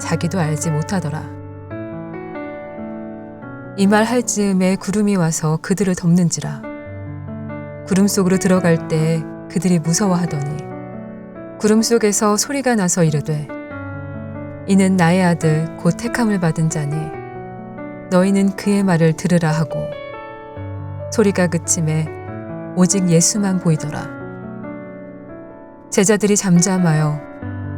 자기도 알지 못하더라. 이 말 할 즈음에 구름이 와서 그들을 덮는지라. 구름 속으로 들어갈 때 그들이 무서워하더니 구름 속에서 소리가 나서 이르되 이는 나의 아들 곧 택함을 받은 자니 너희는 그의 말을 들으라 하고 소리가 그침에 오직 예수만 보이더라. 제자들이 잠잠하여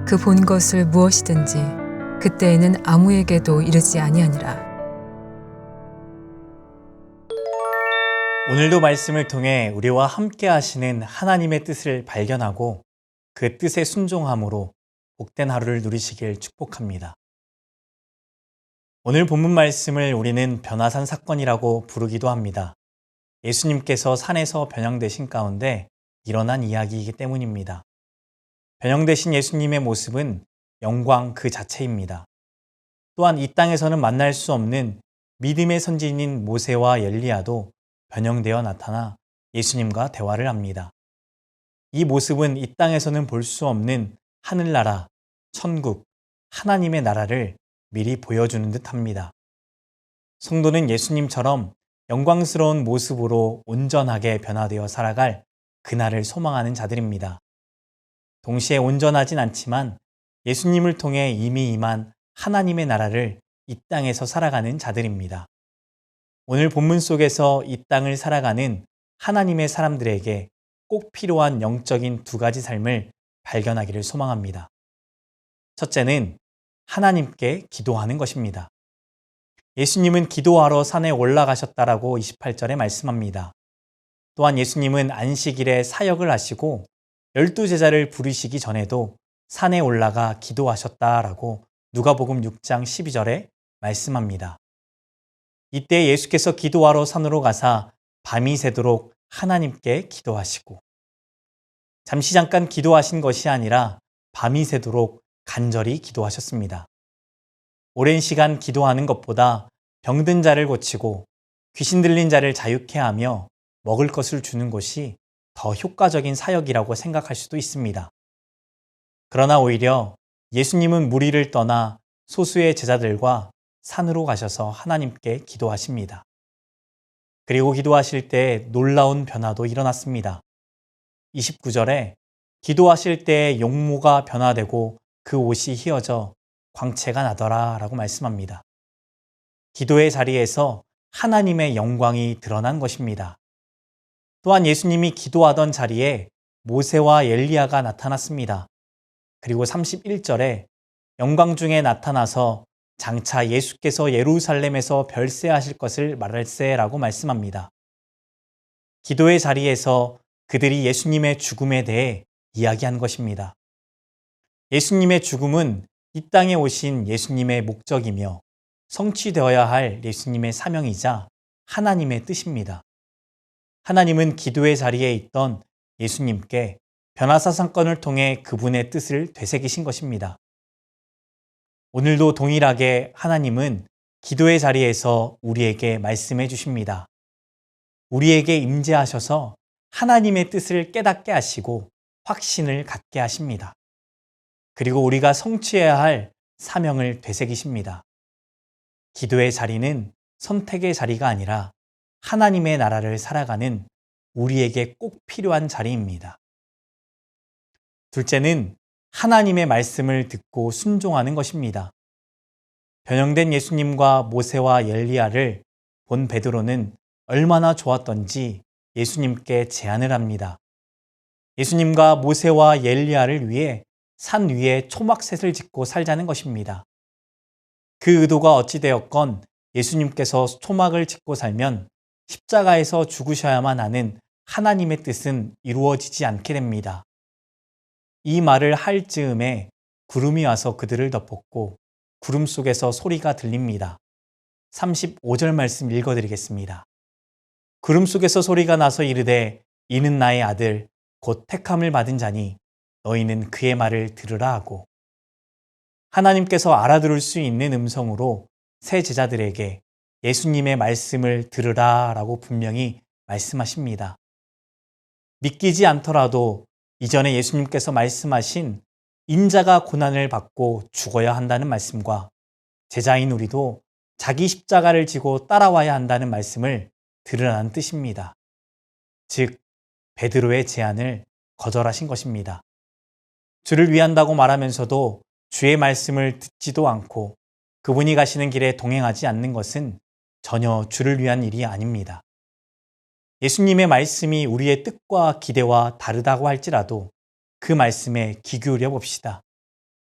그 본 것을 무엇이든지 그때에는 아무에게도 이르지 아니하니라 오늘도 말씀을 통해 우리와 함께 하시는 하나님의 뜻을 발견하고 그 뜻에 순종함으로 복된 하루를 누리시길 축복합니다. 오늘 본문 말씀을 우리는 변화산 사건이라고 부르기도 합니다. 예수님께서 산에서 변형되신 가운데 일어난 이야기이기 때문입니다. 변형되신 예수님의 모습은 영광 그 자체입니다. 또한 이 땅에서는 만날 수 없는 믿음의 선진인 모세와 엘리야도 변형되어 나타나 예수님과 대화를 합니다. 이 모습은 이 땅에서는 볼 수 없는 하늘나라, 천국, 하나님의 나라를 미리 보여주는 듯 합니다. 성도는 예수님처럼 영광스러운 모습으로 온전하게 변화되어 살아갈 그날을 소망하는 자들입니다. 동시에 온전하진 않지만 예수님을 통해 이미 임한 하나님의 나라를 이 땅에서 살아가는 자들입니다. 오늘 본문 속에서 이 땅을 살아가는 하나님의 사람들에게 꼭 필요한 영적인 두 가지 삶을 발견하기를 소망합니다. 첫째는 하나님께 기도하는 것입니다. 예수님은 기도하러 산에 올라가셨다라고 28절에 말씀합니다. 또한 예수님은 안식일에 사역을 하시고 열두 제자를 부르시기 전에도 산에 올라가 기도하셨다라고 누가복음 6장 12절에 말씀합니다. 이때 예수께서 기도하러 산으로 가사 밤이 새도록 하나님께 기도하시고 잠시 잠깐 기도하신 것이 아니라 밤이 새도록 간절히 기도하셨습니다. 오랜 시간 기도하는 것보다 병든 자를 고치고 귀신 들린 자를 자유케 하며 먹을 것을 주는 것이 더 효과적인 사역이라고 생각할 수도 있습니다. 그러나 오히려 예수님은 무리를 떠나 소수의 제자들과 산으로 가셔서 하나님께 기도하십니다. 그리고 기도하실 때 놀라운 변화도 일어났습니다. 29절에 기도하실 때 용모가 변화되고 그 옷이 휘어져 광채가 나더라 라고 말씀합니다. 기도의 자리에서 하나님의 영광이 드러난 것입니다. 또한 예수님이 기도하던 자리에 모세와 엘리야가 나타났습니다. 그리고 31절에 영광 중에 나타나서 장차 예수께서 예루살렘에서 별세하실 것을 말할세라고 말씀합니다. 기도의 자리에서 그들이 예수님의 죽음에 대해 이야기한 것입니다. 예수님의 죽음은 이 땅에 오신 예수님의 목적이며 성취되어야 할 예수님의 사명이자 하나님의 뜻입니다. 하나님은 기도의 자리에 있던 예수님께 변화사 상권을 통해 그분의 뜻을 되새기신 것입니다. 오늘도 동일하게 하나님은 기도의 자리에서 우리에게 말씀해 주십니다. 우리에게 임재하셔서 하나님의 뜻을 깨닫게 하시고 확신을 갖게 하십니다. 그리고 우리가 성취해야 할 사명을 되새기십니다. 기도의 자리는 선택의 자리가 아니라 하나님의 나라를 살아가는 우리에게 꼭 필요한 자리입니다. 둘째는 하나님의 말씀을 듣고 순종하는 것입니다. 변형된 예수님과 모세와 엘리야를 본 베드로는 얼마나 좋았던지 예수님께 제안을 합니다. 예수님과 모세와 엘리야를 위해 산 위에 초막셋을 짓고 살자는 것입니다. 그 의도가 어찌되었건 예수님께서 초막을 짓고 살면 십자가에서 죽으셔야만 하는 하나님의 뜻은 이루어지지 않게 됩니다. 이 말을 할 즈음에 구름이 와서 그들을 덮었고 구름 속에서 소리가 들립니다. 35절 말씀 읽어드리겠습니다. 구름 속에서 소리가 나서 이르되 이는 나의 아들 곧 택함을 받은 자니 너희는 그의 말을 들으라 하고 하나님께서 알아들을 수 있는 음성으로 새 제자들에게 예수님의 말씀을 들으라 라고 분명히 말씀하십니다. 믿기지 않더라도 이전에 예수님께서 말씀하신 인자가 고난을 받고 죽어야 한다는 말씀과 제자인 우리도 자기 십자가를 지고 따라와야 한다는 말씀을 들으라는 뜻입니다. 즉, 베드로의 제안을 거절하신 것입니다. 주를 위한다고 말하면서도 주의 말씀을 듣지도 않고 그분이 가시는 길에 동행하지 않는 것은 전혀 주를 위한 일이 아닙니다. 예수님의 말씀이 우리의 뜻과 기대와 다르다고 할지라도 그 말씀에 귀 기울여 봅시다.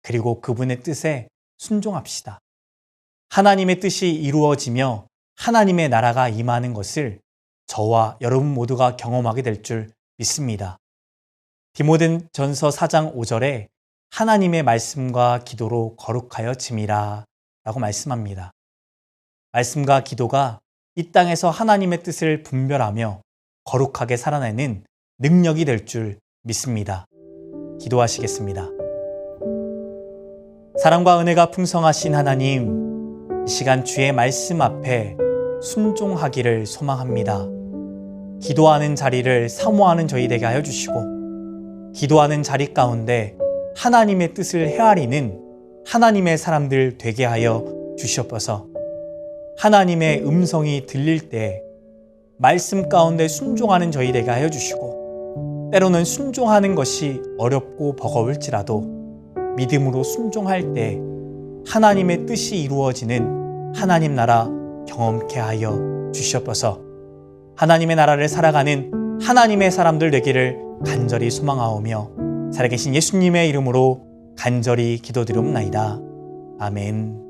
그리고 그분의 뜻에 순종합시다. 하나님의 뜻이 이루어지며 하나님의 나라가 임하는 것을 저와 여러분 모두가 경험하게 될 줄 믿습니다. 디모덴 전서 4장 5절에 하나님의 말씀과 기도로 거룩하여 짐이라 라고 말씀합니다. 말씀과 기도가 이 땅에서 하나님의 뜻을 분별하며 거룩하게 살아내는 능력이 될 줄 믿습니다. 기도하시겠습니다. 사랑과 은혜가 풍성하신 하나님, 이 시간 주의 말씀 앞에 순종하기를 소망합니다. 기도하는 자리를 사모하는 저희 되게 하여 주시고, 기도하는 자리 가운데 하나님의 뜻을 헤아리는 하나님의 사람들 되게 하여 주시옵소서. 하나님의 음성이 들릴 때 말씀 가운데 순종하는 저희 되게 하여 주시고 때로는 순종하는 것이 어렵고 버거울지라도 믿음으로 순종할 때 하나님의 뜻이 이루어지는 하나님 나라 경험케 하여 주시옵소서. 하나님의 나라를 살아가는 하나님의 사람들 되기를 간절히 소망하오며 살아계신 예수님의 이름으로 간절히 기도드리옵나이다. 아멘.